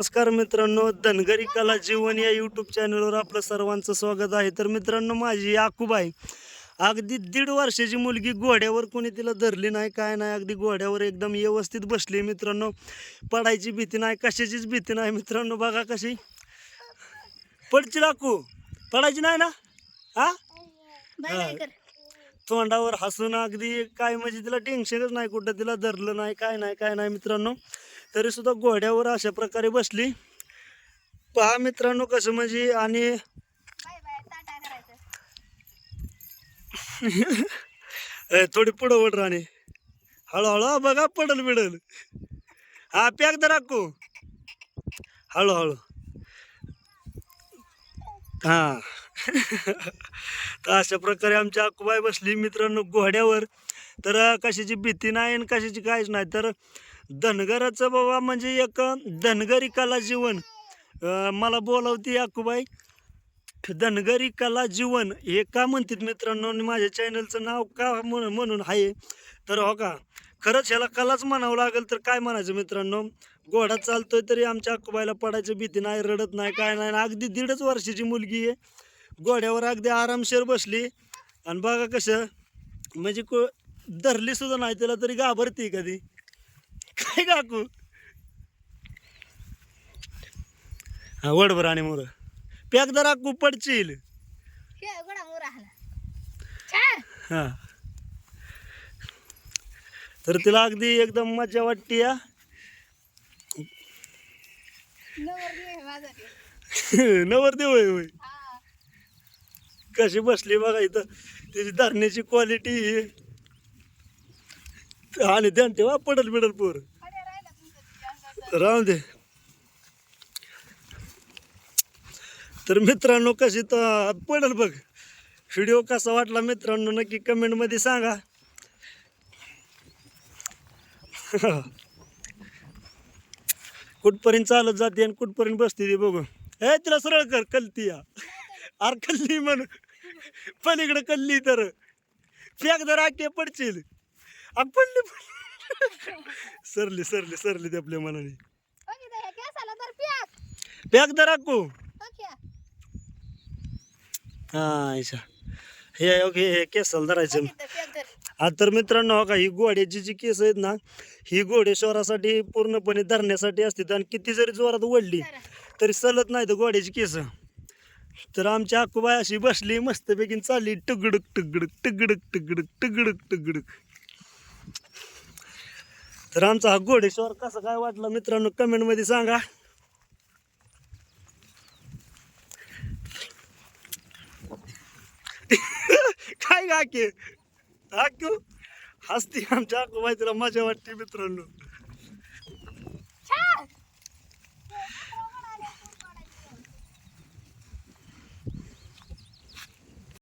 नमस्कार मित्रांनो धनगरी कला जीवन या यूट्यूब चॅनलवर आपलं सर्वांचं स्वागत आहे. तर मित्रांनो माझी आकुबाई अगदी दीड वर्षाची मुलगी घोड्यावर कोणी तिला धरली नाही काय नाही अगदी घोड्यावर एकदम व्यवस्थित बसली मित्रांनो. पडायची भीती नाही कशाचीच भीती नाही मित्रांनो बघा कशी. पडची लाकू पडायची नाही ना? हा? हा. तोंडावर हसून अगदी काय म्हणजे तिला टेन्शनच नाही कुठं तिला धरलं नाही काय नाही काय नाही मित्रांनो. तरीसुद्धा घोड्यावर अशा प्रकारे बसली. पहा मित्रांनो कसं म्हणजे आणि थोडी पुढं वड राणे. हळूहळू बघा पडल बिडल. हा प्याक दर राखू हळूहळू. हा. तर अशा प्रकारे आमची अक्कूबाई बसली मित्रांनो घोड्यावर. तर कशाची भीती नाही आणि कशाची काहीच नाही. तर धनगराचं बाबा म्हणजे एक धनगरी कला जीवन. मला बोलावती अक्कूबाई. धनगरी कला जीवन हे का म्हणतात मित्रांनो? माझ्या चॅनलचं नाव का म्हणून म्हणून आहे? तर हो का खरंच ह्याला कलाच म्हणावं लागेल तर काय म्हणायचं मित्रांनो? घोडा चालतोय तरी आमच्या अक्कूबाईला पडायची भीती नाही रडत नाही काय नाही. आणि अगदी दीडच वर्षाची मुलगी आहे. घोड्यावर अगदी आरामशीर बसली. आणि बघा कसं म्हणजे को धरली सुद्धा नाही त्याला तरी घाबरते कधी. काय काकू? हा वडभर आणि मोर. पॅक काकू पडशील. हा तर तिला अगदी एकदम मजा वाटते या नवरदेव होय. होय कशी बसली बघा इथं. त्याची धरण्याची क्वालिटी आणि ध्यान ठेवा पडल बिडल पोर. राहून दे. तर मित्रांनो कशी तर पडल बघ. व्हिडिओ कसा वाटला मित्रांनो नक्की कमेंटमध्ये सांगा. कुठपर्यंत चालत जाते आणि कुठपर्यंत बसते ती बघू ए तिला सरळ कर कलती या. अरे कल्ली पलीकडे कल्ली तर. फेक जर आके पडशील. अग पडली पडली. सरली सरली सरली ते आपल्या मनाने. पॅक दर आकू हा हे ओके हे केसाला धरायचं. आता तर मित्रांनो हो का ही घोड्याची जी केस आहेत ना ही घोडेश्वरासाठी पूर्णपणे धरण्यासाठी असते आणि किती जरी जोरात ओढली तरी चलत नाही तर घोड्याची केस. तर आमच्या आकुबाई अशी बसली मस्तपैकी चालली टुगडुक टुगडुक टुगडुक टुगडुक टुगडुक टुगडुक. तर आमचा हा घोडेश्वर कसं काय वाटला मित्रांनो कमेंटमध्ये सांगा. काय काके आकू? हसती आमच्या आकुबाई तुला मजा वाटते मित्रांनो.